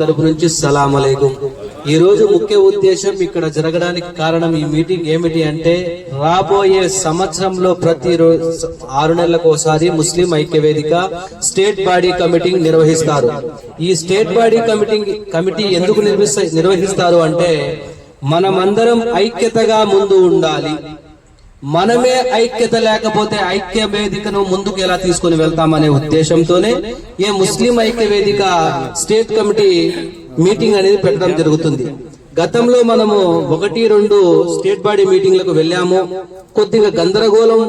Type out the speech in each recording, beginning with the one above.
తరపు నుంచి సలాం అలైకుం. ఈ రోజు ముఖ్య ఉద్దేశం ఇక్కడ జరగడానికి కారణం ఈ మీటింగ్ ఏమిటి అంటే రాబోయే సంవత్సరంలో ప్రతి రోజు ఆరు నెలలకు ఒకసారి ముస్లిం ఐక్య వేదిక స్టేట్ బాడీ కమిటీ నిర్వహిస్తారు. ఈ స్టేట్ బాడీ కమిటీ కమిటీ ఎందుకు నిర్వహిస్తారు అంటే మనమందరం ఐక్యతగా ముందు ఉండాలి. మనమే ఐక్యత లేకపోతే ఐక్య వేదికను ముందుకు ఎలా తీసుకుని వెళ్తామనే ఉద్దేశంతోనే ఏ ముస్లిం ఐక్య వేదిక స్టేట్ కమిటీ మీటింగ్ అనేది పెట్టడం జరుగుతుంది. గతంలో మనము ఒకటి రెండు స్టేట్ బాడీ మీటింగ్లకు వెళ్ళాము. కొద్దిగా గందరగోళం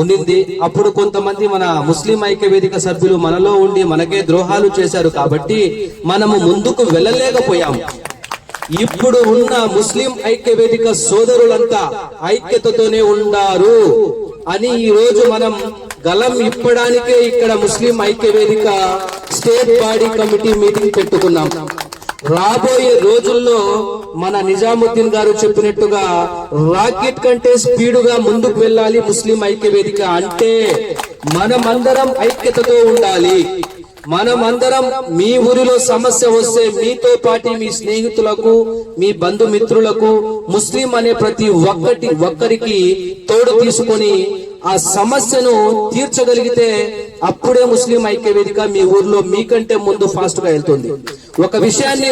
ఉండింది. అప్పుడు కొంతమంది మన ముస్లిం ఐక్య వేదిక సభ్యులు మనలో ఉండి మనకే ద్రోహాలు చేశారు కాబట్టి మనము ముందుకు వెళ్ళలేకపోయాము. ఇప్పుడు ఉన్న ముస్లిం ఐక్య వేదిక సోదరులంతా ఐక్యతతోనే ఉండారు అని ఈ రోజు మనం గలం ఇప్పడానికే ఇక్కడ ముస్లిం ఐక్య వేదిక స్టేట్ బాడీ కమిటీ మీటింగ్ పెట్టుకున్నాం. రాబోయే రోజుల్లో మన నిజాముద్దీన్ గారు చెప్పినట్టుగా రాకెట్ కంటే స్పీడుగా ముందుకు వెళ్ళాలి ముస్లిం ఐక్య వేదిక అంటే మనమందరం ఐక్యతతో ఉండాలి. మనమందరం మీ ఊరిలో సమస్య వస్తే మీతో పాటి మీ స్నేహితులకు మీ బంధుమిత్రులకు ముస్లిం అనే ప్రతి ఒక్కటి ఒక్కరికి తోడు తీసుకొని ఆ సమస్యను తీర్చగలిగితే అప్పుడే ముస్లిం ఐక్య వేదిక మీ ఊర్లో మీకంటే ముందు ఫాస్ట్గా వెళ్తుంది. ఒక విషయాన్ని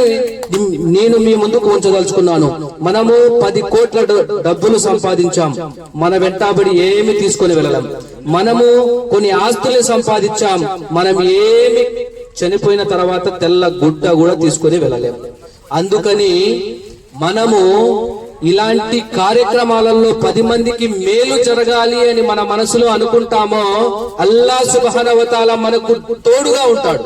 నేను మీ ముందుకు ఉంచదలుచుకున్నాను. మనము పది కోట్ల డ- డబ్బులు సంపాదించాం. మన వెంటాబడి ఏమి తీసుకొని వెళ్ళలేం. మనము కొన్ని ఆస్తులు సంపాదించాం. మనం ఏమి చనిపోయిన తర్వాత తెల్ల గుడ్డ కూడా తీసుకొని వెళ్ళలేం. అందుకని మనము ఇలాంటి కార్యక్రమాలలో పది మందికి మేలు జరగాలి అని మన మనసులో అనుకుంటామో అల్లా సుబహనవతాల మనకు తోడుగా ఉంటాడు.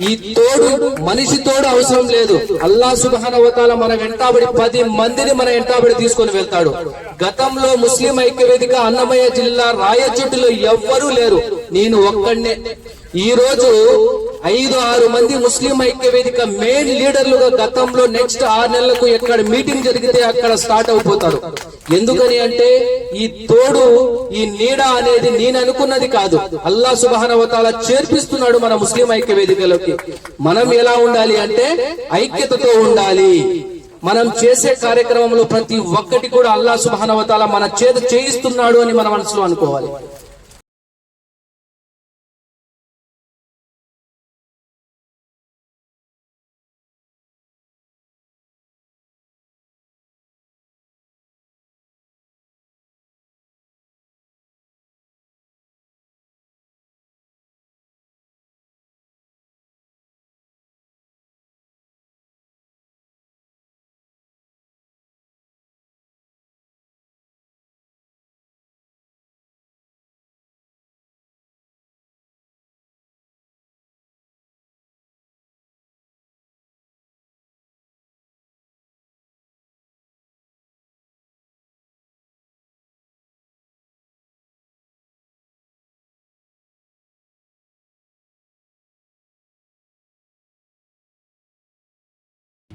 ఈ తోడు మనిషి తోడు అవసరం లేదు. అల్లా సుబహానవతాల మన వెంటాబడి పది మందిని మన వెంటాబడి తీసుకొని వెళ్తాడు. గతంలో ముస్లిం ఐక్య వేదిక అన్నమయ్య జిల్లా రాయచెట్టులో ఎవ్వరూ లేరు. నేను ఒక్కడనే. ఈ రోజు ఐదు ఆరు మంది ముస్లిం ఐక్య వేదిక మెయిన్ లీడర్లుగా గతంలో నెక్స్ట్ ఆరు నెలలకు ఎక్కడ మీటింగ్ జరిగితే అక్కడ స్టార్ట్ అయిపోతారు. ఎందుకని అంటే ఈ తోడు ఈ నీడ అనేది నేను అనుకున్నది కాదు. అల్లా సుబహనవతాల చేర్పిస్తున్నాడు మన ముస్లిం ఐక్య వేదికలోకి మనం ఎలా ఉండాలి అంటే ఐక్యతతో ఉండాలి. మనం చేసే కార్యక్రమంలో ప్రతి ఒక్కటి కూడా అల్లా సుబహనవతాల మన చేత చేయిస్తున్నాడు అని మన మనసులో అనుకోవాలి.